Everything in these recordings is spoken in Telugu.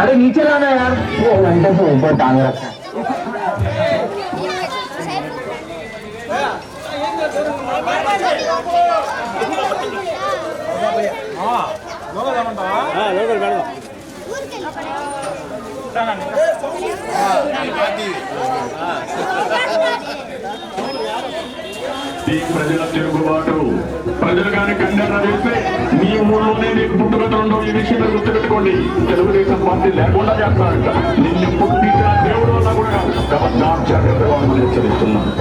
अरे नीचे लाना यार वो घंटे से ऊपर टांग रखा है ఈ ప్రజల తిరుగుబాటు ప్రజలు కానీ కండెన్న వేస్తే మీ ఊళ్ళోనే నీకు పుట్టుకతో ఈ విషయంలో గుర్తుపెట్టుకోండి. తెలుగుదేశం పార్టీ లేకుండా చేస్తారంట నిన్ను పుట్టించిన దేవుడు వల్ల కూడా కాదు. కాబట్టి నా జాగ్రత్తగా హెచ్చరిస్తున్నాను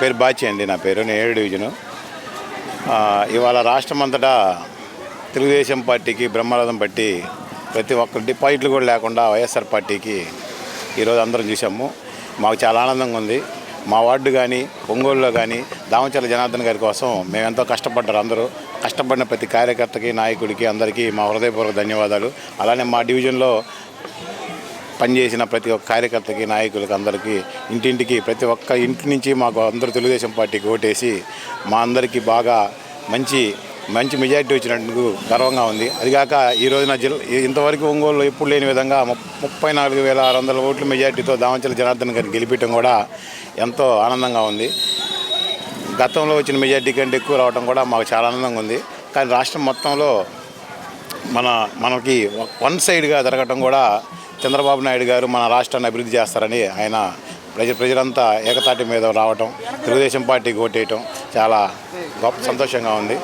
పేరు బాచి అండి నా పేరు. నేను ఏడు డివిజను. ఇవాళ రాష్ట్రం అంతటా తెలుగుదేశం పార్టీకి బ్రహ్మరథం పట్టి ప్రతి ఒక్కరు డిపాజిట్లు కూడా లేకుండా వైఎస్ఆర్ పార్టీకి ఈరోజు అందరం చూసాము మాకు చాలా ఆనందంగా ఉంది. మా వార్డు కానీ ఒంగోలులో కానీ దామచర్ల జనార్దన్ గారి కోసం మేము ఎంతో కష్టపడ్డారు అందరూ. కష్టపడిన ప్రతి కార్యకర్తకి నాయకుడికి అందరికీ మా హృదయపూర్వక ధన్యవాదాలు. అలానే మా డివిజన్లో పనిచేసిన ప్రతి ఒక్క కార్యకర్తకి నాయకులకి అందరికీ ఇంటింటికి ప్రతి ఒక్క ఇంటి నుంచి మాకు అందరూ తెలుగుదేశం పార్టీకి ఓటేసి మా అందరికీ బాగా మంచి మంచి మెజారిటీ వచ్చినందుకు గర్వంగా ఉంది. అదిగాక ఈ రోజున జిల్ ఇంతవరకు ఒంగోలులో ఎప్పుడు లేని విధంగా ముప్పై నాలుగు వేల ఆరు వందల ఓట్ల మెజారిటీతో దామచల జనార్దన్ గారిని గెలిపించడం కూడా ఎంతో ఆనందంగా ఉంది. గతంలో వచ్చిన మెజారిటీ కంటే ఎక్కువ రావడం కూడా మాకు చాలా ఆనందంగా ఉంది. కానీ రాష్ట్రం మొత్తంలో మన మనకి వన్ సైడ్గా జరగటం కూడా చంద్రబాబు నాయుడు గారు మన రాష్ట్రాన్ని అభివృద్ధి చేస్తారని ఆయన ప్రజ ప్రజలంతా ఏకతాటి మీద రావటం తెలుగుదేశం పార్టీకి ఓటేయటం చాలా గొప్ప సంతోషంగా ఉంది.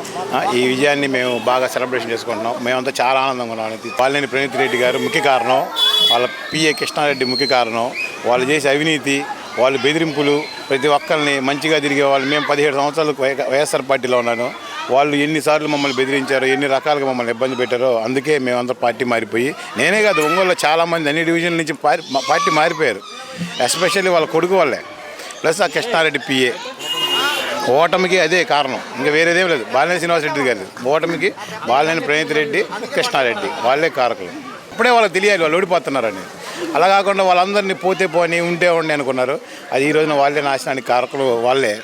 ఈ విజయాన్ని మేము బాగా సెలబ్రేషన్ చేసుకుంటున్నాం. మేమంతా చాలా ఆనందంగా ఉన్నాం. వాళ్ళని ప్రణీత్ రెడ్డి గారు ముఖ్య కారణం. వాళ్ళ పిఏ కృష్ణారెడ్డి ముఖ్య కారణం. వాళ్ళు చేసే అవినీతి వాళ్ళు బెదిరింపులు ప్రతి ఒక్కరిని మంచిగా తిరిగే వాళ్ళు. మేము పదిహేడు సంవత్సరాలు వై- వైఎస్ఆర్ పార్టీలో ఉన్నాను. వాళ్ళు ఎన్నిసార్లు మమ్మల్ని బెదిరించారో ఎన్ని రకాలుగా మమ్మల్ని ఇబ్బంది పెట్టారో అందుకే మేమందరం పార్టీ మారిపోయి నేనే కాదు ఒంగోలులో చాలామంది అన్ని డివిజన్ల నుంచి పార్టీ మారిపోయారు. ఎస్పెషల్లీ వాళ్ళ కొడుకు వాళ్ళే ప్లస్ ఆ కృష్ణారెడ్డి పిఏ ఓటమికి అదే కారణం. ఇంకా వేరేదేం లేదు. బాలినేని శ్రీనివాసరెడ్డి గారు ఓటమికి బాలినేని ప్రణీత్ రెడ్డి కృష్ణారెడ్డి. వాళ్ళే కారకులు. అప్పుడే వాళ్ళకి తెలియాలి వాళ్ళు ఓడిపోతున్నారని. అలా కాకుండా వాళ్ళందరినీ పోతే పోని ఉంటే ఉండి అనుకున్నారు. అది ఈ రోజున వాళ్ళే నాశనానికి కారకులు వాళ్ళే.